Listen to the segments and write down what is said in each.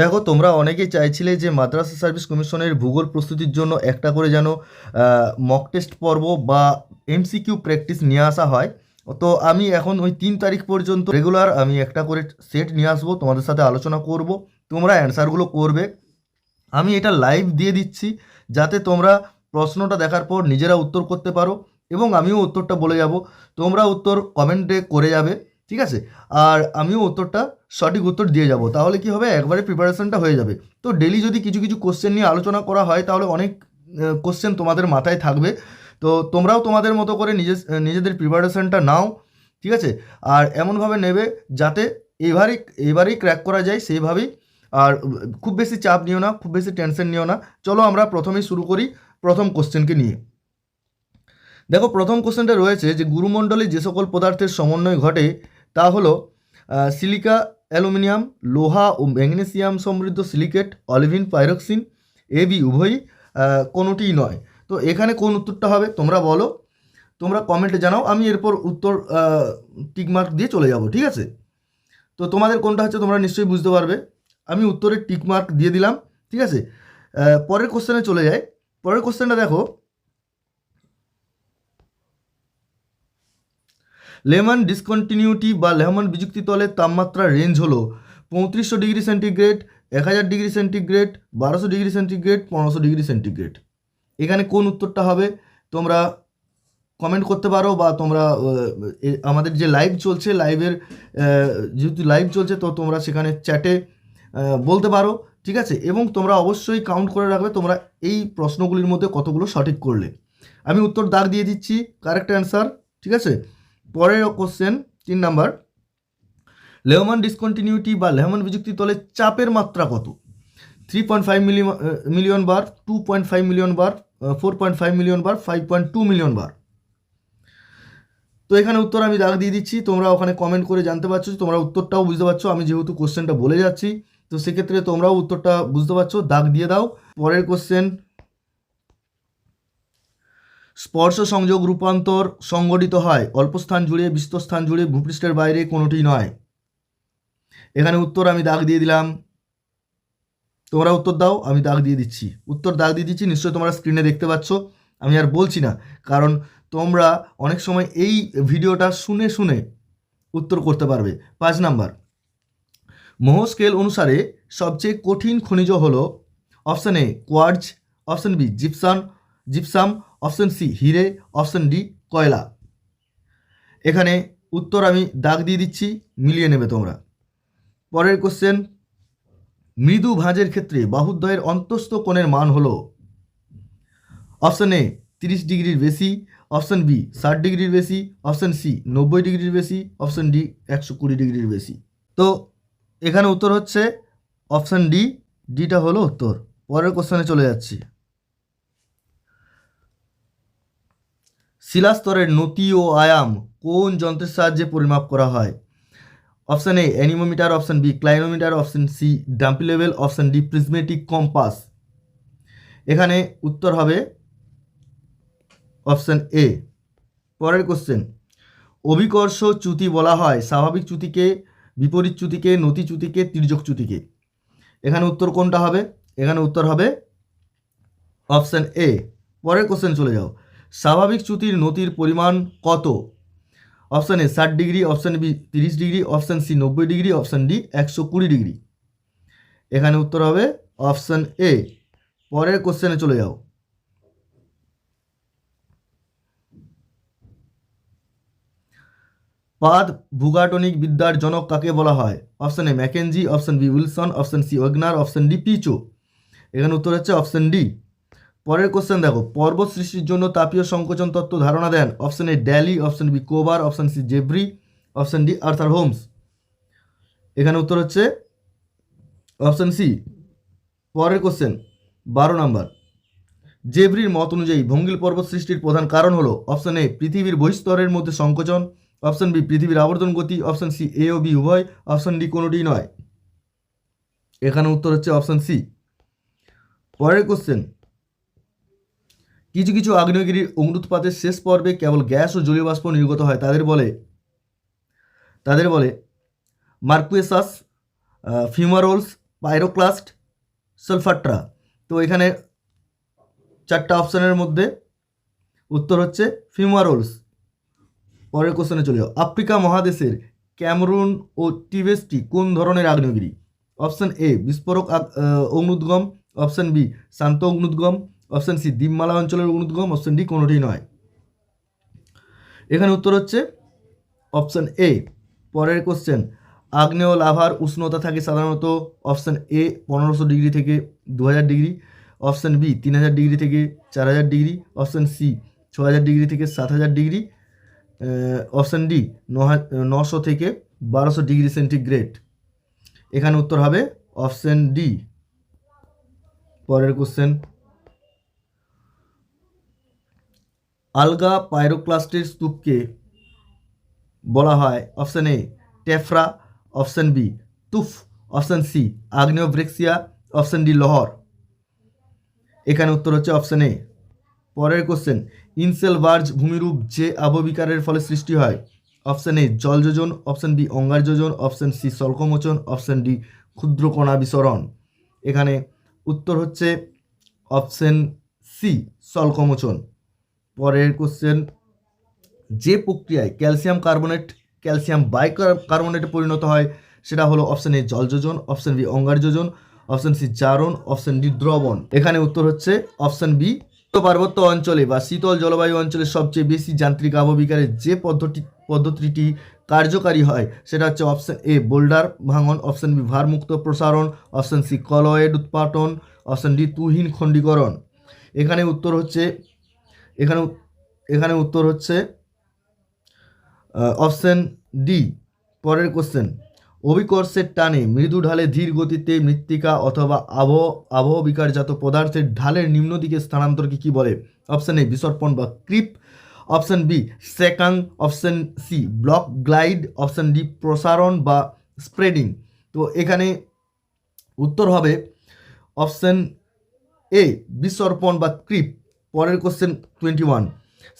দেখো, তোমরা অনেকেই চাইছিলে যে মাদ্রাসা সার্ভিস কমিশনের ভূগোল প্রস্তুতির জন্য একটা করে যেন মক টেস্ট পর্ব বা এমসিকিউ প্র্যাকটিস নিয়ে আসা হয়। তো আমি এখন ওই তিন তারিখ পর্যন্ত রেগুলার আমি একটা করে সেট নিয়ে আসব, তোমাদের সাথে আলোচনা করব, তোমরা অ্যান্সারগুলো করবে। আমি এটা লাইভ দিয়ে দিচ্ছি, যাতে তোমরা প্রশ্নটা দেখার পর নিজেরা উত্তর করতে পারো, এবং আমিও উত্তরটা বলে যাব। তোমরা উত্তর কমেন্টে করে যাবে, ঠিক আছে? আর আমিও উত্তরটা সঠিক উত্তর দিয়ে যাব। তাহলে কি হবে? একবারে প্রিপারেশনটা হয়ে যাবে। তো ডেলি যদি কিছু কিছু কোশ্চেন নিয়ে আলোচনা করা হয়, তাহলে অনেক কোশ্চেন তোমাদের মাথায় থাকবে। তো তোমরাও তোমাদের মতো করে নিজে নিজেদের প্রিপারেশনটা নাও, ঠিক আছে? আর এমনভাবে নেবে যাতে এবারেই এবারেই ক্র্যাক করা যায় সেইভাবেই। আর খুব বেশি চাপ নিও না, খুব বেশি টেনশন নিও না। চলো আমরা প্রথমেই শুরু করি প্রথম কোশ্চেনকে নিয়ে। দেখো, প্রথম কোশ্চেনটা রয়েছে যে, গুরুমণ্ডলে যে সকল পদার্থের সমন্বয় ঘটে, তা হলো সিলিকা অ্যালুমিনিয়াম, লোহা ও ম্যাগনেসিয়াম সমৃদ্ধ silicate, olivine, pyroxene, A B উভয়ই কোনোটিই নয়। তো এখানে কোন উত্তরটা হবে তোমরা বলো। তোমরা কমেন্টে জানাও, আমি এরপর উত্তর টিকমার্ক দিয়ে চলে যাব, ঠিক আছে? তো তোমাদের কোনটা হচ্ছে তোমরা নিশ্চয়ই বুঝতে পারবে। আমি উত্তরের টিকমার্ক দিয়ে দিলাম, ঠিক আছে? পরের কোশ্চেনে চলে যাই। পরের কোশ্চেনটা দেখো লেমন ডিসকন্টিনিউটি বা লেমন বিযুক্তি তলের তাপমাত্রার রেঞ্জ হলো পঁয়ত্রিশশো ডিগ্রি সেন্টিগ্রেড, এক হাজার ডিগ্রি সেন্টিগ্রেড, বারোশো ডিগ্রি সেন্টিগ্রেড, পনেরোশো ডিগ্রি সেন্টিগ্রেড। এখানে কোন উত্তরটা হবে? তোমরা কমেন্ট করতে পারো বা তোমরা আমাদের যে লাইভ চলছে লাইভের যেহেতু লাইভ চলছে, তো তোমরা সেখানে চ্যাটে বলতে পারো, ঠিক আছে? এবং তোমরা অবশ্যই কাউন্ট করে রাখবে তোমরা এই প্রশ্নগুলির মধ্যে কতগুলো সঠিক করলে। আমি উত্তর দাগ দিয়ে দিচ্ছি কারেক্ট অ্যান্সার ঠিক আছে? পরের কোশ্চেন তিন নাম্বার লেহমান ডিসকন্টিনিউটি বা লেহমান বিযুক্তি তলে চাপের মাত্রা কত? Three point five million million bar two point five million bar four point five million bar five point two million bar তো এখানে উত্তর আমি দাগ দিয়ে দিচ্ছি, তোমরা ওখানে কমেন্ট করে জানতে পারছ, তোমরা উত্তরটাও বুঝতে পারছ, আমি যেহেতু কোশ্চেনটা বলে যাচ্ছি, তো সেক্ষেত্রে তোমরাও উত্তরটা বুঝতে পারছ, দাগ দিয়ে দাও। পরের কোশ্চেন স্পর্শ সংযোগ রূপান্তর সংগঠিত হয়। অল্প স্থান জুড়ে বিস্তর স্থান জুড়ে ভূপৃষ্ঠের বাইরে কোনোটি নয়। এখানে উত্তর আমি দাগ দিয়ে দিলাম। তোমরা উত্তর দাও, আমি দাগ দিয়ে দিচ্ছি। উত্তর দাগ দিয়ে দিচ্ছি, নিশ্চয়ই তোমরা স্ক্রিনে দেখতে পাচ্ছ। আমি আর বলছি না, কারণ তোমরা অনেক সময় এই ভিডিওটা শুনে শুনে উত্তর করতে পারবে। পাঁচ নাম্বার। মোহ স্কেল অনুসারে সবচেয়ে কঠিন খনিজ হলো option A quartz, option B gypsum gypsum option C, হিরে, অপশান ডি, কয়লা। এখানে উত্তর আমি দাগ দিয়ে দিচ্ছি, মিলিয়ে নেবে তোমরা। পরের কোশ্চেন মৃদু ভাঁজের ক্ষেত্রে বাহুদ্বয়ের অন্তস্থ কোণের মান হলো। অপশান এ, তিরিশ ডিগ্রির বেশি, অপশান বি, ষাট ডিগ্রির বেশি, অপশান সি, নব্বই ডিগ্রির বেশি, অপশান ডি, একশো কুড়ি ডিগ্রির বেশি। তো, এখানে উত্তর হচ্ছে, অপশান ডি, ডিটা হলো উত্তর। পরের কোশ্চেনে চলে যাচ্ছি। শিলাস্তরের নতি ও আয়াম কোন যন্ত্রের সাহায্যে পরিমাপ করা হয়? Option A, anemometer, option B, clinometer, option C, dumpy level, option D, prismatic compass. এখানে উত্তর হবে অপশান এ। পরের কোশ্চেন, অভিকর্ষ চ্যুতি বলা হয় স্বাভাবিক চ্যুতিকে, বিপরীত চ্যুতিকে, নতি চ্যুতিকে, তির্যক চ্যুতিকে। এখানে উত্তর কোনটা হবে? এখানে উত্তর হবে অপশান এ। পরের কোশ্চেন চলে যাও। স্বাভাবিক চ্যুতির নতির পরিমাণ কত? অপশান এ ষাট ডিগ্রি, অপশান বি তিরিশ ডিগ্রি, অপশান সি নব্বই ডিগ্রি, অপশান ডি একশো কুড়ি ডিগ্রি। এখানে উত্তর হবে অপশান এ। পরের কোশ্চেনে চলে যাও। পাদ ভূগাটনিক বিদ্যার জনক কাকে বলা হয়? Option A Mackenzie, option B Wilson, option C Wegener, option D পিচো। এখানে উত্তর হচ্ছে অপশান ডি। পরের কোশ্চেন দেখো পর্বত সৃষ্টির জন্য তাপীয় সংকোচন তত্ত্ব ধারণা দেন। Option A Daly option B Kober option C Jeffreys option D Arthur Holmes এখানে উত্তর হচ্ছে অপশান সি পরের কোশ্চেন বারো নাম্বার। জেব্রির মত অনুযায়ী ভঙ্গিল পর্বত সৃষ্টির প্রধান কারণ হলো অপশান এ পৃথিবীর বহিস্তরের মধ্যে সংকোচন অপশান বি পৃথিবীর আবর্তন গতি অপশান সি এ ও বি উভয় অপশান ডি কোনোটি নয়। এখানে উত্তর হচ্ছে অপশান সি পরের কোশ্চেন কিছু কিছু আগ্নেয়গিরির অগ্নুৎপাতের শেষ পর্বে কেবল গ্যাস ও জলীয় বাষ্প নির্গত হয়, তাদের বলে তাদের বলে, মার্কুয়েসাস ফিউমারোলস, পাইরোক্লাস্ট, সালফাট্রা। তো এখানে চারটা অপশানের মধ্যে উত্তর হচ্ছে ফিমারোলস পরের কোশ্চেনে চলে যাও। আফ্রিকা মহাদেশের ক্যামরুন ও টিবেস্টি কোন ধরনের আগ্নেয়গিরি? অপশান এ, বিস্ফোরক অগ্নুদ্গম। অপশন বি, শান্ত অগ্নুদ্গম। অপশন সি দ্বীপমালা অঞ্চলের অগ্নুদ্গম অপশন ডি, কোনোটিই নয়। এখানে উত্তর হচ্ছে অপশান এ, পরের কোশ্চেন আগ্নেয় লাভার উষ্ণতা থাকে সাধারণত অপশান এ, পনেরোশো ডিগ্রি থেকে দু হাজার ডিগ্রি, অপশান বি তিন হাজার ডিগ্রি থেকে চার হাজার ডিগ্রি, অপশন সি ছ হাজার ডিগ্রি থেকে সাত হাজার ডিগ্রি অপশন ডি নশো থেকে বারোশো ডিগ্রি সেন্টিগ্রেড। এখানে উত্তর হবে অপশন ডি। পরের কোশ্চেন আলগা পাইরোক্লাস্টের স্তূপকে বলা হয় option A tephra, option B tuff, option C আগ্নেয়ব্রেক্সিয়া option D lahar. এখানে উত্তর হচ্ছে অপশন এ। পরের কোশ্চেন ইনসেল বার্জ ভূমিরূপ যে আবহবিকারের ফলে সৃষ্টি হয়? অপশন এ জল যোজন, অপশান বি অঙ্গার যোজন, অপশন সি স্বল্পমোচন অপশন ডি ক্ষুদ্রকণা বিসরণ। এখানে উত্তর হচ্ছে অপশন সি স্বল্পমোচন পরের কোশ্চেন যে প্রক্রিয়ায় ক্যালসিয়াম কার্বনেট ক্যালসিয়াম বাইকার্বনেটে পরিণত হয়, সেটা হলো অপশন এ জল যোজন অপশন বি অঙ্গার যোজন অপশন সি জারণ অপশন ডি দ্রবণ। এখানে উত্তর হচ্ছে অপশন বি পার্বত্য অঞ্চলে বা শীতল জলবায়ু অঞ্চলে সবচেয়ে বেশি যান্ত্রিক আবহবিকারের যে পদ্ধতি, পদ্ধতিটি কার্যকারী হয়, সেটা হচ্ছে অপশন এ বোল্ডার ভাঙন অপশন বি ভারমুক্ত প্রসারণ অপশন সি কলয়েড উৎপাটন অপশন ডি তুহিন খণ্ডীকরণ। এখানে উত্তর হচ্ছে এখানে এখানে উত্তর হচ্ছে অপশন ডি পরের কোশ্চেন অভিকর্ষের টানে মৃদু ঢালে ধীর গতিতে মৃত্তিকা অথবা আবহ আবহ বিকারজাত পদার্থের ঢালের নিম্ন দিকে স্থানান্তরকে কী বলে? অপশন এ বিসর্পণ বা creep. Option B সেকাং। Option C block glide. Option D প্রসারণ বা স্প্রেডিং। তো এখানে উত্তর হবে অপশন এ বিসর্পণ বা ক্রিপ। পরের কোশ্চেন টোয়েন্টি ওয়ান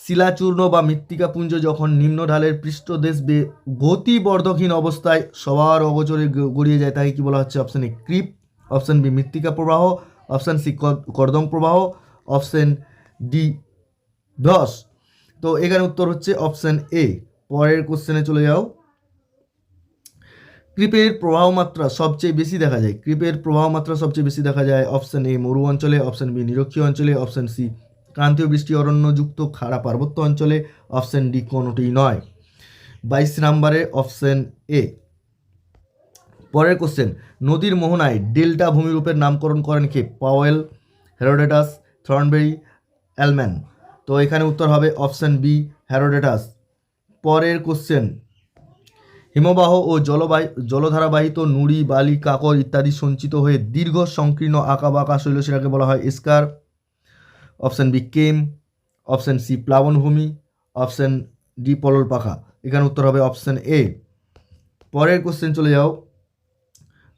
শিলাচূর্ণ বা মৃত্তিকাপুঞ্জ যখন নিম্ন ঢালের পৃষ্ঠদেশ বে গতিবর্ধকহীন অবস্থায় সবার অগোচরে গড়িয়ে যায়, তাকে কি বলা হচ্ছে? Option A creep. Option B মৃত্তিকা প্রবাহ। অপশান সি কর্দম প্রবাহ। অপশান ডি ধস। তো এখানে উত্তর হচ্ছে অপশান এ পরের কোশ্চেনে চলে যাও। ক্রিপের প্রবাহ মাত্রা সবচেয়ে বেশি দেখা যায়। ক্রিপের প্রবাহ মাত্রা সবচেয়ে বেশি দেখা যায় অপশান এ মরু অঞ্চলে অপশান বি নিরক্ষীয় অঞ্চলে অপশান সি ক্রান্তীয় বৃষ্টি, অরণ্যযুক্ত খাড়া পার্বত্য অঞ্চলে অপশন ডি কোনোটিই নয়। বাইশ নম্বরে অপশন এ। পরের কোশ্চেন নদীর মোহনায় ডেল্টা ভূমিরূপের নামকরণ করেন কে? Powell, হেরোডেটাস, Thornbury, অ্যালম্যান। তো এখানে উত্তর হবে অপশন বি, হেরোডেটাস। পরের কোশ্চেন হিমবাহ ও জলবায়ু, জলধারাবাহিত নুড়ি, বালি, কাকর ইত্যাদি সঞ্চিত হয়ে দীর্ঘ সংকীর্ণ আঁকা বাঁকা শৈলশিরাকে বলা হয় scar. Option B kame, option C প্লাবনভূমি, অপশান ডি পলল পাখা এখানে উত্তর হবে অপশন এ। পরের কোশ্চেন চলে যাও।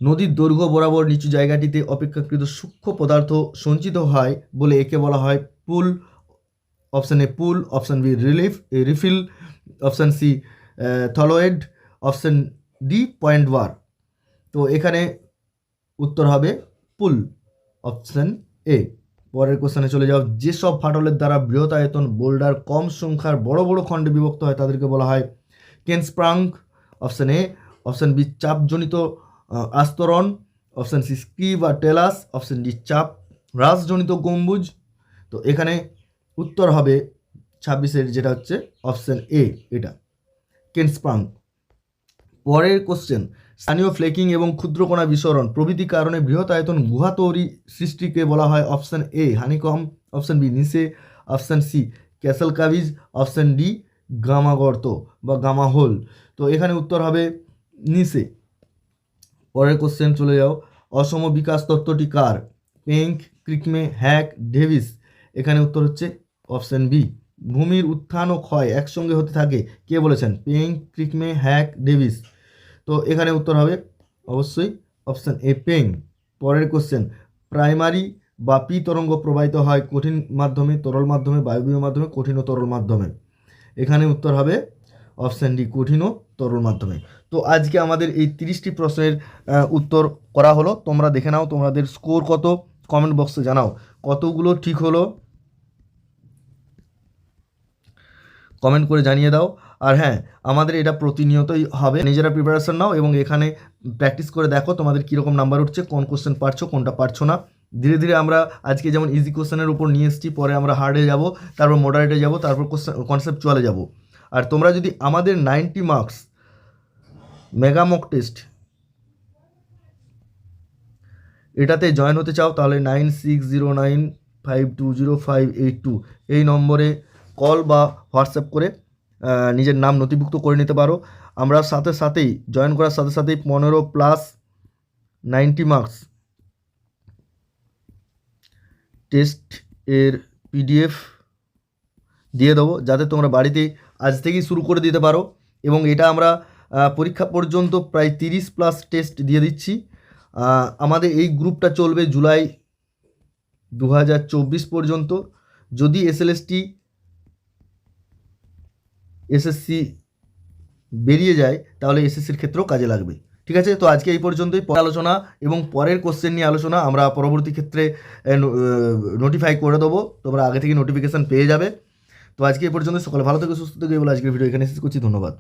নদীর দৈর্ঘ্য বরাবর নিচু জায়গাটিতে অপেক্ষাকৃত সূক্ষ্ম পদার্থ সঞ্চিত হয় বলে একে বলা হয় pool. Option A pool, option B relief refill. Option C থলোয়েড option D point bar. তো এখানে উত্তর হবে পুল, অপশন এ। পরের কোশ্চেনে চলে যাও। যেসব ফাটলের দ্বারা বৃহৎ আয়তন, বোল্ডার, কম সংখ্যার বড় বড় খণ্ডে বিভক্ত হয়, তাদেরকে বলা হয় কেনস্প্রাং অপশান এ, অপশান বি, চাপজনিত আস্তরণ। অপশান সি, স্কি বা টেলাস। অপশান ডি, চাপ, হ্রাসজনিত গম্বুজ। তো এখানে উত্তর হবে ছাব্বিশের, যেটা হচ্ছে অপশান এ, এটা কেনস্প্রাং পরের কোশ্চেন স্থানীয় ফ্লেকিং এবং ক্ষুদ্রকণা বিসরণ প্রভৃতি কারণে বৃহৎ আয়তন গুহা তৈরি সৃষ্টিকে বলা হয় option A honeycomb option B niche option C castle কাভিজ option D গামাগর্ত বা গামা হোল। তো এখানে উত্তর হবে নিসে পরের কোশ্চেন চলে যাও। অসম বিকাশ তত্ত্বটি কার? Penck, Crickmay, Hack, Davis. এখানে উত্তর হচ্ছে অপশন বি ভূমির উত্থান ও ক্ষয় একসঙ্গে হতে থাকে। কে বলেছেন? Penck, Krickmay, Hack, Davis. তো এখানে উত্তর হবে অবশ্যই অপশন এ পেং পরের কোশ্চেন প্রাইমারি বা পি তরঙ্গ প্রবাহিত হয় কঠিন মাধ্যমে, তরল মাধ্যমে বায়বীয় মাধ্যমে, কঠিন ও তরল মাধ্যমে। এখানে উত্তর হবে অপশন ডি কঠিন ও তরল মাধ্যমে। তো আজকে আমাদের এই তিরিশটি প্রশ্নের উত্তর করা হলো। তোমরা দেখে নাও, তোমাদের স্কোর কত? কমেন্ট বক্সে জানাও। কতগুলো ঠিক হলো? কমেন্ট করে জানিয়ে দাও। আর হ্যাঁ আমাদের এটা প্রতিনিয়তই হবে। নিজেরা প্রিপারেশন নাও এবং এখানে প্র্যাকটিস করে দেখো তোমাদের কীরকম নাম্বার উঠছে, কোন কোশ্চেন পারছ, কোনটা পারছ না। ধীরে ধীরে আমরা আজকে যেমন ইজি কোশ্চেনের উপর নিয়ে এসেছি, পরে আমরা হার্ডে যাব, তারপর মডারেটে যাব, তারপর কোশ্চেন কনসেপ্টচুয়ালে যাব। আর তোমরা যদি আমাদের ninety marks mega mock test এটাতে জয়েন হতে চাও, তাহলে nine six zero nine five two zero five eight two এই নম্বরে কল বা হোয়াটসঅ্যাপ করে নিজের নাম নথিভুক্ত করে নিতে পারো। আমরা সাথে সাথেই জয়েন করার সাথে সাথেই পনেরো প্লাস নাইনটি মার্কস টেস্ট এর পিডিএফ দিয়ে দেবো, যাতে তোমরা বাড়িতে আজ থেকেই শুরু করে দিতে পারো। এবং এটা আমরা পরীক্ষা পর্যন্ত প্রায় তিরিশ প্লাস টেস্ট দিয়ে দিচ্ছি। আমাদের এই গ্রুপটা চলবে জুলাই দু হাজার চব্বিশ পর্যন্ত। যদি এসএলএসটি এসএসসি বেরিয়ে যায়, তাহলে এসএসসির ক্ষেত্রেও কাজে লাগবে। ঠিক আছে? তো আজকে এই পর্যন্তই। পরে আলোচনা এবং পরের কোশ্চেন নিয়ে আলোচনা আমরা পরবর্তী ক্ষেত্রে নোটিফাই করে দেবো। তোমরা আগে থেকে নোটিফিকেশান পেয়ে যাবে। তো আজকে এই পর্যন্ত সকালে ভালো থেকে, সুস্থ থেকে। বলে আজকের ভিডিও এখানে শেষ করছি। ধন্যবাদ।